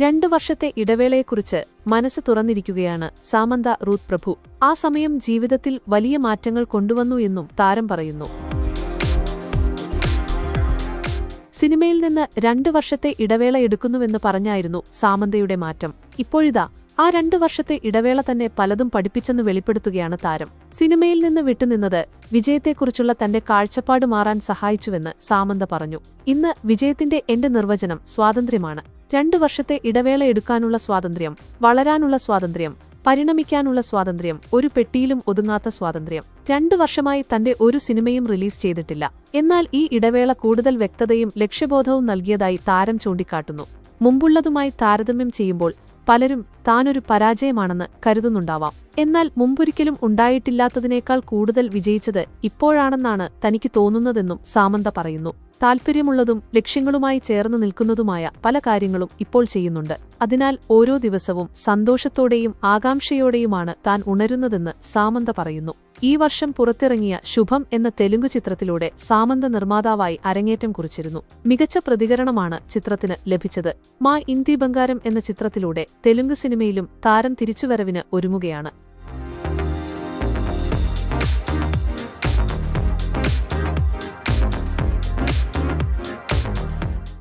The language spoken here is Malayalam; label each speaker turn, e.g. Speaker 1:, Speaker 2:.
Speaker 1: രണ്ടു വർഷത്തെ ഇടവേളയെക്കുറിച്ച് മനസ്സ് തുറന്നിരിക്കുകയാണ് സാമന്ത റൂത്ത് പ്രഭു. ആ സമയം ജീവിതത്തിൽ വലിയ മാറ്റങ്ങൾ കൊണ്ടുവന്നു എന്നും താരം പറയുന്നു. സിനിമയിൽ നിന്ന് രണ്ടു വർഷത്തെ ഇടവേള എടുക്കുന്നുവെന്ന് പറഞ്ഞായിരുന്നു സാമന്തയുടെ മാറ്റം. ഇപ്പോഴിതാ ആ രണ്ടു വർഷത്തെ ഇടവേള തന്നെ പലതും പഠിപ്പിച്ചെന്ന് വെളിപ്പെടുത്തുകയാണ് താരം. സിനിമയിൽ നിന്ന് വിട്ടുനിന്നത് വിജയത്തെക്കുറിച്ചുള്ള തന്റെ കാഴ്ചപ്പാട് മാറാൻ സഹായിച്ചുവെന്ന് സാമന്ത പറഞ്ഞു. ഇന്ന് വിജയത്തിന്റെ എന്റെ നിർവചനം സ്വാതന്ത്ര്യമാണ്. രണ്ടു വർഷത്തെ ഇടവേള എടുക്കാനുള്ള സ്വാതന്ത്ര്യം വളരാനുള്ള സ്വാതന്ത്ര്യം പരിണമിക്കാനുള്ള സ്വാതന്ത്ര്യം ഒരു പെട്ടിയിലും ഒതുങ്ങാത്ത സ്വാതന്ത്ര്യം. രണ്ടു വർഷമായി തന്റെ ഒരു സിനിമയും റിലീസ് ചെയ്തിട്ടില്ല. എന്നാൽ ഈ ഇടവേള കൂടുതൽ വ്യക്തതയും ലക്ഷ്യബോധവും നൽകിയതായി താരം ചൂണ്ടിക്കാട്ടുന്നു. മുമ്പുള്ളതുമായി താരതമ്യം ചെയ്യുമ്പോൾ പലരും താനൊരു പരാജയമാണെന്ന് കരുതുന്നുണ്ടാവാം. എന്നാൽ മുമ്പൊരിക്കലും ഉണ്ടായിട്ടില്ലാത്തതിനേക്കാൾ കൂടുതൽ വിജയിച്ചത് ഇപ്പോഴാണെന്നാണ് തനിക്ക് തോന്നുന്നതെന്നും സാമന്ത പറയുന്നു. താൽപ്പര്യമുള്ളതും ലക്ഷ്യങ്ങളുമായി ചേർന്ന് നിൽക്കുന്നതുമായ പല കാര്യങ്ങളും ഇപ്പോൾ ചെയ്യുന്നുണ്ട്. അതിനാൽ ഓരോ ദിവസവും സന്തോഷത്തോടെയും ആകാംക്ഷയോടെയുമാണ് താൻ ഉണരുന്നതെന്ന് സാമന്ത പറയുന്നു. ഈ വർഷം പുറത്തിറങ്ങിയ ശുഭം എന്ന തെലുങ്ക് ചിത്രത്തിലൂടെ സാമന്ത നിർമ്മാതാവായി അരങ്ങേറ്റം കുറിച്ചിരുന്നു. മികച്ച പ്രതികരണമാണ് ചിത്രത്തിന് ലഭിച്ചത്. മാ ഇന്ത്യ ബംഗാരം എന്ന ചിത്രത്തിലൂടെ തെലുങ്ക് സിനിമയിലും താരം തിരിച്ചുവരവിന് ഒരുങ്ങുകയാണ്.